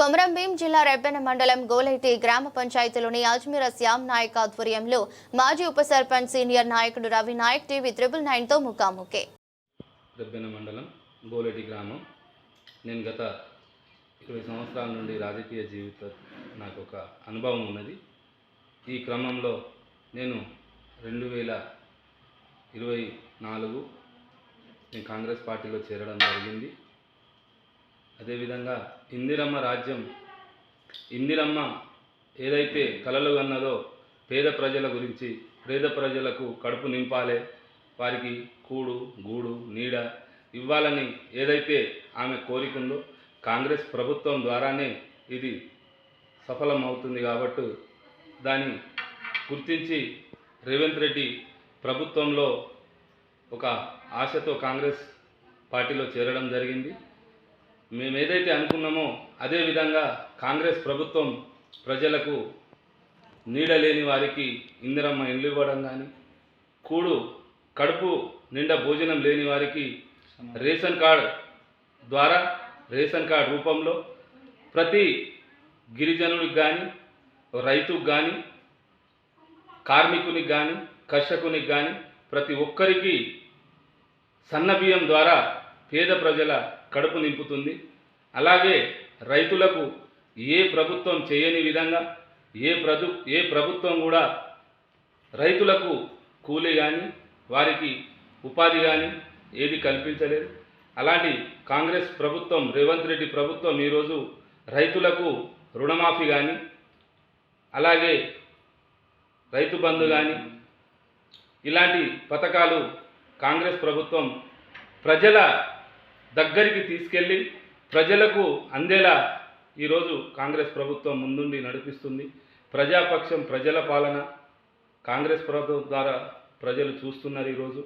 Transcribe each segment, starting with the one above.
కొమరంభీం జిల్లా రెబ్బెన మండలం గోలైటి గ్రామ పంచాయతీలోని అజ్మీర శ్యామ్ నాయక్ ఆధ్వర్యంలో మాజీ ఉప సర్పంచ్ సీనియర్ నాయకుడు రవి నాయక్ టీవీ త్రిబుల్ నైన్తో ముఖాముఖి. రెబ్బెన మండలం గోలెటి గ్రామం. నేను గత ఇరవై సంవత్సరాల నుండి రాజకీయ జీవిత నాకు ఒక అనుభవం ఉన్నది. ఈ క్రమంలో నేను రెండు వేల ఇరవై నాలుగు నేను కాంగ్రెస్ పార్టీలో చేరడం జరిగింది. అదేవిధంగా ఇందిరమ్మ రాజ్యం ఇందిరమ్మ ఏదైతే కలలు అన్నదో పేద ప్రజల గురించి పేద ప్రజలకు కడుపు నింపాలి వారికి కూడు గూడు నీడ ఇవ్వాలని ఏదైతే ఆమె కోరికుందో కాంగ్రెస్ ప్రభుత్వం ద్వారానే ఇది సఫలమవుతుంది కాబట్టి దాన్ని గుర్తించి రేవంత్ రెడ్డి ప్రభుత్వంలో ఒక ఆశతో కాంగ్రెస్ పార్టీలో చేరడం జరిగింది. మేము ఏదైతే అనుకున్నామో అదే విధంగా కాంగ్రెస్ ప్రభుత్వం ప్రజలకు నీడ లేని వారికి ఇందిరమ్మ ఇల్లు ఇవ్వడం కానీ కూడు కడుపు నిండా భోజనం లేని వారికి రేషన్ కార్డ్ ద్వారా రేషన్ కార్డ్ రూపంలో ప్రతి గిరిజనుడికి కానీ రైతుకు కానీ కార్మికునికి కానీ కర్షకునికి కానీ ప్రతి ఒక్కరికి సన్నబియ్యం ద్వారా పేద ప్రజల కడుపు నింపుతుంది. అలాగే రైతులకు ఏ ప్రభుత్వం చేయని విధంగా ఏ ప్రభు ఏ ప్రభుత్వం కూడా రైతులకు కూలీ కానీ వారికి ఉపాధి కానీ ఏది కల్పించలేదు. అలాంటి కాంగ్రెస్ ప్రభుత్వం రేవంత్ రెడ్డి ప్రభుత్వం ఈరోజు రైతులకు రుణమాఫీ కానీ అలాగే రైతు బంధు కానీ ఇలాంటి పథకాలు కాంగ్రెస్ ప్రభుత్వం ప్రజల దగ్గరికి తీసుకెళ్ళి ప్రజలకు అందేలా ఈరోజు కాంగ్రెస్ ప్రభుత్వం ముందుండి నడిపిస్తుంది. ప్రజాపక్షం ప్రజల పాలన కాంగ్రెస్ ప్రభుత్వం ద్వారా ప్రజలు చూస్తున్నారు ఈరోజు.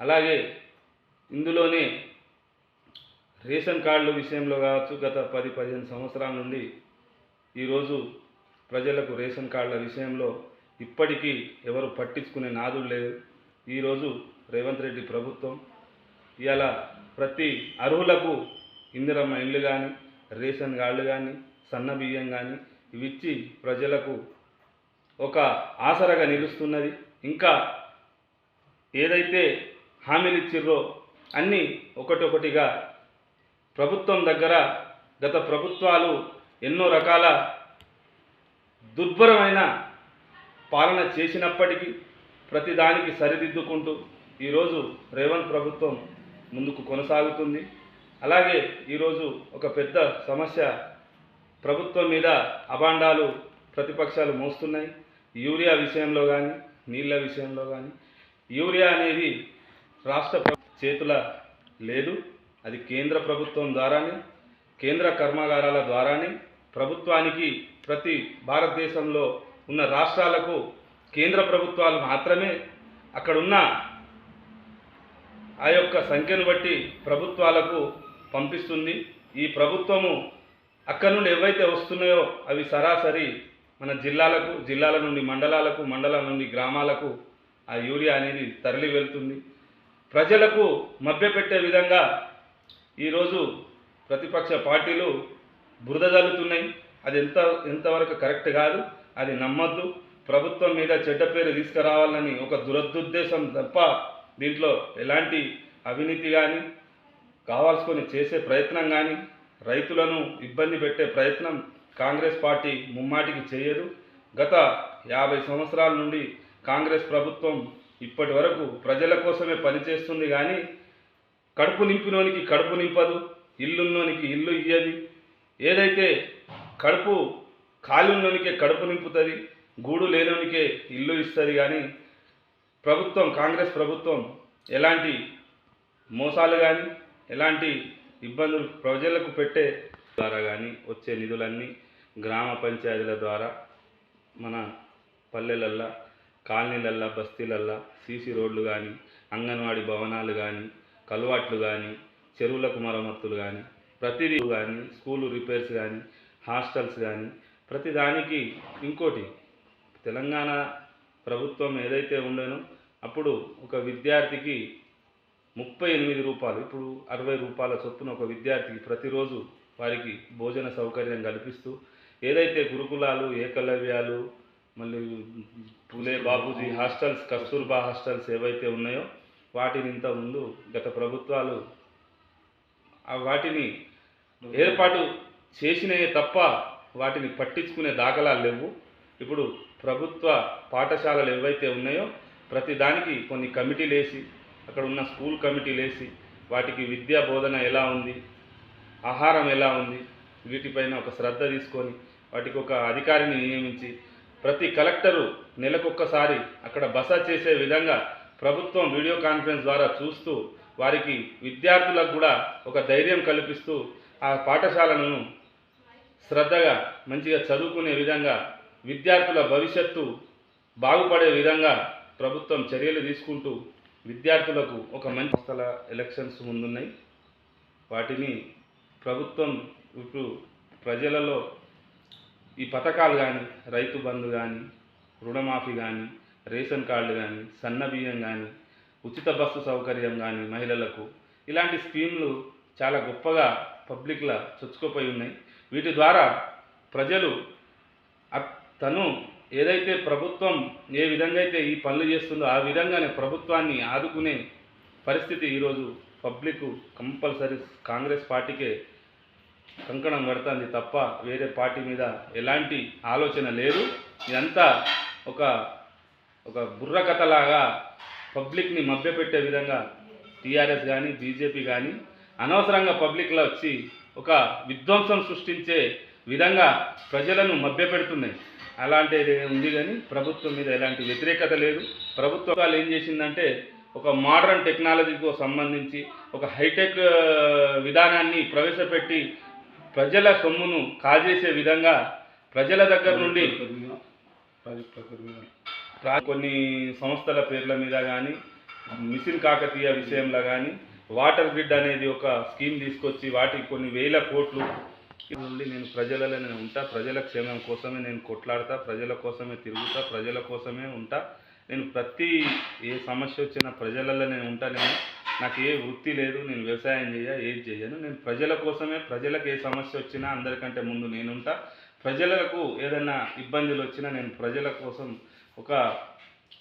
అలాగే ఇందులోనే రేషన్ కార్డుల విషయంలో కావచ్చు గత పది పదిహేను సంవత్సరాల నుండి ఈరోజు ప్రజలకు రేషన్ కార్డుల విషయంలో ఇప్పటికీ ఎవరు పట్టించుకునే నాదుడు లేదు ఈరోజు రేవంత్ రెడ్డి ప్రభుత్వం ఇవాళ ప్రతి అర్హులకు ఇందిరమ్మ ఇండ్లు కానీ రేషన్ కార్డులు కానీ సన్న బియ్యం కానీ ఇవి ఇచ్చి ప్రజలకు ఒక ఆసరగా నిలుస్తున్నది. ఇంకా ఏదైతే హామీలు ఇచ్చిర్రో అన్నీ ఒకటొకటిగా ప్రభుత్వం దగ్గర గత ప్రభుత్వాలు ఎన్నో రకాల దుర్భరమైన పాలన చేసినప్పటికీ ప్రతిదానికి సరిదిద్దుకుంటూ ఈరోజు రేవంత్ ప్రభుత్వం ముందుకు కొనసాగుతుంది. అలాగే ఈరోజు ఒక పెద్ద సమస్య ప్రభుత్వం మీద అభాండాలు ప్రతిపక్షాలు మోస్తున్నాయి. యూరియా విషయంలో కానీ నీళ్ళ విషయంలో కానీ యూరియా అనేది రాష్ట్ర చేతుల లేదు. అది కేంద్ర ప్రభుత్వం ద్వారానే కేంద్ర కర్మాగారాల ద్వారానే. ప్రభుత్వానికి ప్రతి భారతదేశంలో ఉన్న రాష్ట్రాలకు కేంద్ర ప్రభుత్వాలు మాత్రమే. అక్కడున్న ఆ యొక్క సంఖ్యను బట్టి ప్రభుత్వాలకు పంపిస్తుంది. ఈ ప్రభుత్వము అక్కడ నుండి ఏవైతే వస్తున్నాయో అవి సరాసరి మన జిల్లాలకు జిల్లాల నుండి మండలాలకు మండలాల నుండి గ్రామాలకు ఆ యూరియా అనేది తరలి వెళ్తుంది. ప్రజలకు మభ్యపెట్టే విధంగా ఈరోజు ప్రతిపక్ష పార్టీలు బురద జల్లుతున్నాయి. అది ఎంత ఎంతవరకు కరెక్ట్ కాదు అది నమ్మద్దు. ప్రభుత్వం మీద చెడ్డ పేరు తీసుకురావాలని ఒక దురదుద్దేశం తప్ప దీంట్లో ఎలాంటి అవినీతి కానీ కావాల్సుకొని చేసే ప్రయత్నం కానీ రైతులను ఇబ్బంది పెట్టే ప్రయత్నం కాంగ్రెస్ పార్టీ ముమ్మాటికి చేయదు. గత యాభై సంవత్సరాల నుండి కాంగ్రెస్ ప్రభుత్వం ఇప్పటి వరకు ప్రజల కోసమే పనిచేస్తుంది కానీ కడుపు నింపినోనికి కడుపు నింపదు ఇల్లున్నోనికి ఇల్లు ఇయ్యది. ఏదైతే కడుపు ఖాళీ ఉన్నోనికే కడుపు నింపుతుంది గూడు లేనోనికే ఇల్లు ఇస్తుంది కానీ ప్రభుత్వం కాంగ్రెస్ ప్రభుత్వం ఎలాంటి మోసాలు కానీ ఎలాంటి ఇబ్బందులు ప్రజలకు పెట్టే ద్వారా కానీ వచ్చే నిధులన్నీ గ్రామ పంచాయతీల ద్వారా మన పల్లెలల్లో కాలనీలల్లో బస్తీలల్లో సీసీ రోడ్లు కానీ అంగన్వాడీ భవనాలు కానీ కలువాట్లు కానీ చెరువులకు మరమ్మతులు కానీ ప్రతిదీ కానీ స్కూలు రిపేర్స్ కానీ హాస్టల్స్ కానీ ప్రతిదానికి ఇంకోటి. తెలంగాణ ప్రభుత్వం ఏదైతే ఉండేనో అప్పుడు ఒక విద్యార్థికి ముప్పై ఎనిమిది రూపాయలు ఇప్పుడు అరవై రూపాయల చొప్పున ఒక విద్యార్థికి ప్రతిరోజు వారికి భోజన సౌకర్యం కల్పిస్తూ ఏదైతే గురుకులాలు ఏకలవ్యాలు మళ్ళీ పులే బాబుజీ హాస్టల్స్ కస్తూర్బా హాస్టల్స్ ఏవైతే ఉన్నాయో వాటిని ఇంత ముందు గత ప్రభుత్వాలు వాటిని ఏర్పాటు చేసినవి తప్ప వాటిని పట్టించుకునే దాఖలాలు లేవు. ఇప్పుడు ప్రభుత్వ పాఠశాలలు ఏవైతే ఉన్నాయో ప్రతి దానికి కొన్ని కమిటీలు వేసి అక్కడ ఉన్న స్కూల్ కమిటీలు వేసి వాటికి విద్యా బోధన ఎలా ఉంది ఆహారం ఎలా ఉంది వీటిపైన ఒక శ్రద్ధ తీసుకొని వాటికి ఒక అధికారిని నియమించి ప్రతి కలెక్టరు నెలకొక్కసారి అక్కడ బస చేసే విధంగా ప్రభుత్వం వీడియో కాన్ఫరెన్స్ ద్వారా చూస్తూ వారికి విద్యార్థులకు కూడా ఒక ధైర్యం కల్పిస్తూ ఆ పాఠశాలను శ్రద్ధగా మంచిగా చదువుకునే విధంగా విద్యార్థుల భవిష్యత్తు బాగుపడే విధంగా ప్రభుత్వం చర్యలు తీసుకుంటూ విద్యార్థులకు ఒక మంచి సంస్థల ఎలక్షన్స్ ముందున్నాయి. వాటిని ప్రభుత్వం ఇప్పుడు ప్రజలలో ఈ పథకాలు కానీ రైతు బంధు కానీ రుణమాఫీ కానీ రేషన్ కార్డు కానీ సన్న బియ్యం కానీ ఉచిత బస్సు సౌకర్యం కానీ మహిళలకు ఇలాంటి స్కీమ్లు చాలా గొప్పగా పబ్లిక్లా చొచ్చుకుపోయి ఉన్నాయి. వీటి ద్వారా ప్రజలు తను ఏదైతే ప్రభుత్వం ఏ విధంగా అయితే ఈ పనులు చేస్తుందో ఆ విధంగానే ప్రభుత్వాన్ని ఆదుకునే పరిస్థితి ఈరోజు పబ్లిక్ కంపల్సరీ కాంగ్రెస్ పార్టీకే కంకణం కడుతుంది తప్ప వేరే పార్టీ మీద ఎలాంటి ఆలోచన లేదు. ఇదంతా ఒక ఒక బుర్రకథలాగా పబ్లిక్ని మభ్యపెట్టే విధంగా టీఆర్ఎస్ కానీ బీజేపీ కానీ అనవసరంగా పబ్లిక్లో వచ్చి ఒక విధ్వంసం సృష్టించే విధంగా ప్రజలను మభ్యపెడుతున్నాయి. అలాంటిది ఉంది కానీ ప్రభుత్వం మీద ఎలాంటి వ్యతిరేకత లేదు. ప్రభుత్వాలు ఏం చేసిందంటే ఒక మోడర్న్ టెక్నాలజీకి సంబంధించి ఒక హైటెక్ విధానాన్ని ప్రవేశపెట్టి ప్రజల సొమ్మును కాజేసే విధంగా ప్రజల దగ్గర నుండి కొన్ని సంస్థల పేర్ల మీద కానీ మిషన్ కాకతీయ విషయంలో కానీ వాటర్ గ్రిడ్ అనేది ఒక స్కీమ్ తీసుకొచ్చి వాటికి కొన్ని వేల కోట్లు నుండి నేను ప్రజలలో నేను ఉంటా ప్రజల క్షేమం కోసమే నేను కొట్లాడతా ప్రజల కోసమే తిరుగుతా ప్రజల కోసమే ఉంటా. నేను ప్రతి ఏ సమస్య వచ్చినా ప్రజలలో నేను ఉంటా. నేను నాకు ఏ వృత్తి లేదు నేను వ్యవసాయం చేయ ఏది చేయను. నేను ప్రజల కోసమే ప్రజలకు ఏ సమస్య వచ్చినా అందరికంటే ముందు నేను ఉంటా. ప్రజలకు ఏదైనా ఇబ్బందులు వచ్చినా నేను ప్రజల కోసం ఒక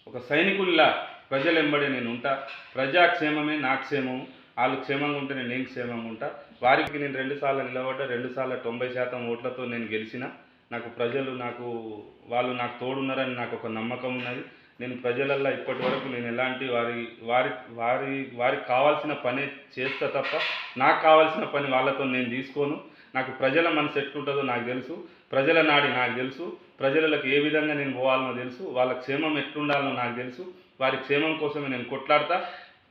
ఒక సైనికుల్లా ప్రజలు నేను ఉంటా. ప్రజాక్షేమమే నా క్షేమం. వాళ్ళు క్షేమంగా ఉంటే నేను నేను క్షేమంగా ఉంటా? వారికి నేను రెండు సార్లు నిలబడ్డా రెండు సార్లు తొంభై శాతం ఓట్లతో నేను గెలిచిన నాకు ప్రజలు నాకు వాళ్ళు నాకు తోడున్నారని నాకు ఒక నమ్మకం ఉన్నది. నేను ప్రజలల్లో ఇప్పటి వరకు నేను ఎలాంటి వారి వారి వారి వారికి కావాల్సిన పని చేస్తా తప్ప నాకు కావాల్సిన పని వాళ్ళతో నేను తీసుకోను. నాకు ప్రజల మనసు ఎట్లుంటుందో నాకు తెలుసు. ప్రజల నాడి నాకు తెలుసు. ప్రజలకు ఏ విధంగా నేను పోవాలనో తెలుసు. వాళ్ళ క్షేమం ఎట్లుండాలనో నాకు తెలుసు. వారి క్షేమం కోసమే నేను కొట్లాడతా.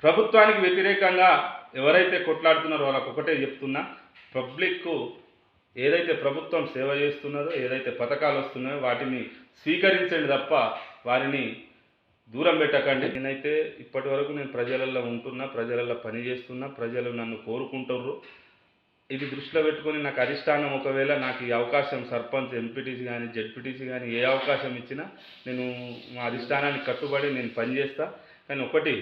ప్రభుత్వానికి వ్యతిరేకంగా ఎవరైతే కొట్లాడుతున్నారో వాళ్ళకు ఒకటే చెప్తున్నా పబ్లిక్కు ఏదైతే ప్రభుత్వం సేవ చేస్తున్నదో ఏదైతే పథకాలు వస్తున్నాయో వాటిని స్వీకరించండి తప్ప వారిని దూరం పెట్టకండి. నేనైతే ఇప్పటి వరకు నేను ప్రజలలో ఉంటున్నా ప్రజలలో పని చేస్తున్నా ప్రజలు నన్ను కోరుకుంటుర్రు. ఇది దృష్టిలో పెట్టుకొని నాకు అధిష్టానం ఒకవేళ నాకు ఈ అవకాశం సర్పంచ్ ఎంపీటీసీ కానీ జెడ్పీటీసీ కానీ ఏ అవకాశం ఇచ్చినా నేను మా అధిష్టానానికి కట్టుబడి నేను పనిచేస్తా. కానీ ఒకటి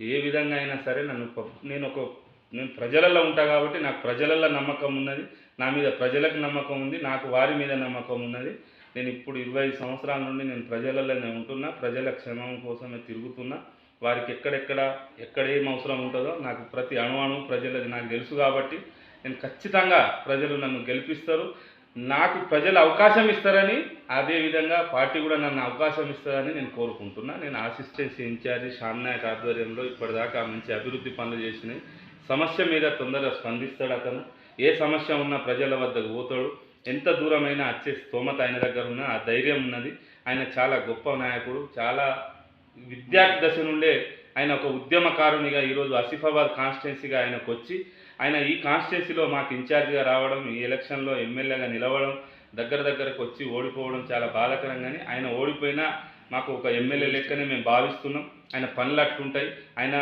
ఏ విధంగా అయినా సరే నన్ను నేను ఒక నేను ప్రజలలో ఉంటా కాబట్టి నాకు ప్రజలలో నమ్మకం ఉన్నది. నా మీద ప్రజలకు నమ్మకం ఉంది. నాకు వారి మీద నమ్మకం ఉన్నది. నేను ఇప్పుడు ఇరవై ఐదు సంవత్సరాల నుండి నేను ప్రజలలోనే ఉంటున్నా. ప్రజల క్షేమం కోసమే తిరుగుతున్నా. వారికి ఎక్కడెక్కడ ఎక్కడ ఏం అవసరం ఉంటుందో నాకు ప్రతి అణువాణు ప్రజలది నాకు తెలుసు కాబట్టి నేను ఖచ్చితంగా ప్రజలు నన్ను గెలిపిస్తారు. నాకు ప్రజలు అవకాశం ఇస్తారని అదే విధంగా పార్టీ కూడా నన్ను అవకాశం ఇస్తారని నేను కోరుకుంటున్నా. నేను అసిస్టెన్స్ ఇన్ఛార్జి శ్యామ్ నాయక్ ఆధ్వర్యంలో ఇప్పటిదాకా మంచి అభివృద్ధి పనులు చేసినాయి. సమస్య మీద తొందరగా స్పందిస్తాడు అతను. ఏ సమస్య ఉన్నా ప్రజల వద్దకు పోతాడు. ఎంత దూరమైనా వచ్చే స్తోమత ఆయన దగ్గర ఉన్న ఆ ధైర్యం ఉన్నది. ఆయన చాలా గొప్ప నాయకుడు. చాలా విద్యార్థి దశ నుండే ఆయన ఒక ఉద్యమకారునిగా ఈరోజు ఆసిఫాబాద్ కాన్స్టిట్యున్సీగా ఆయనకు వచ్చి ఆయన ఈ కాన్స్టిట్యున్సీలో మాకు ఇన్ఛార్జిగా రావడం ఈ ఎలక్షన్లో ఎమ్మెల్యేగా నిలవడం దగ్గర దగ్గరకు వచ్చి ఓడిపోవడం చాలా బాధాకరంగానే ఆయన ఓడిపోయినా మాకు ఒక ఎమ్మెల్యే లెక్కనే మేము భావిస్తున్నాం. ఆయన పనులు అట్లుంటాయి ఆయన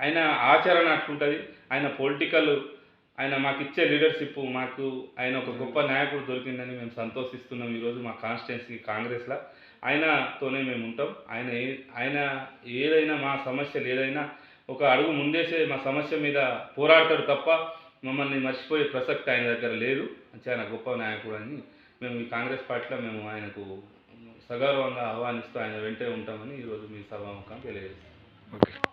ఆయన ఆచరణ అట్లుంటుంది ఆయన పొలిటికల్ ఆయన మాకు ఇచ్చే లీడర్షిప్ మాకు ఆయన ఒక గొప్ప నాయకుడు దొరికిందని మేము సంతోషిస్తున్నాం ఈరోజు మా కాన్స్టిట్యున్సీ కాంగ్రెస్లో. ఆయనతోనే మేము ఉంటాం. ఆయన ఏ ఆయన ఏదైనా మా సమస్యలు ఏదైనా ఒక అడుగు ముందేసే మా సమస్య మీద పోరాడతాడు తప్ప మమ్మల్ని మర్చిపోయే ప్రసక్తి ఆయన దగ్గర లేదు. చాలా గొప్ప నాయకుడు అని మేము ఈ కాంగ్రెస్ పార్టీలో మేము ఆయనకు సగౌరవంగా ఆహ్వానిస్తూ ఆయన వెంటే ఉంటామని ఈరోజు మీ సభాముఖం తెలియజేస్తాం. ఓకే.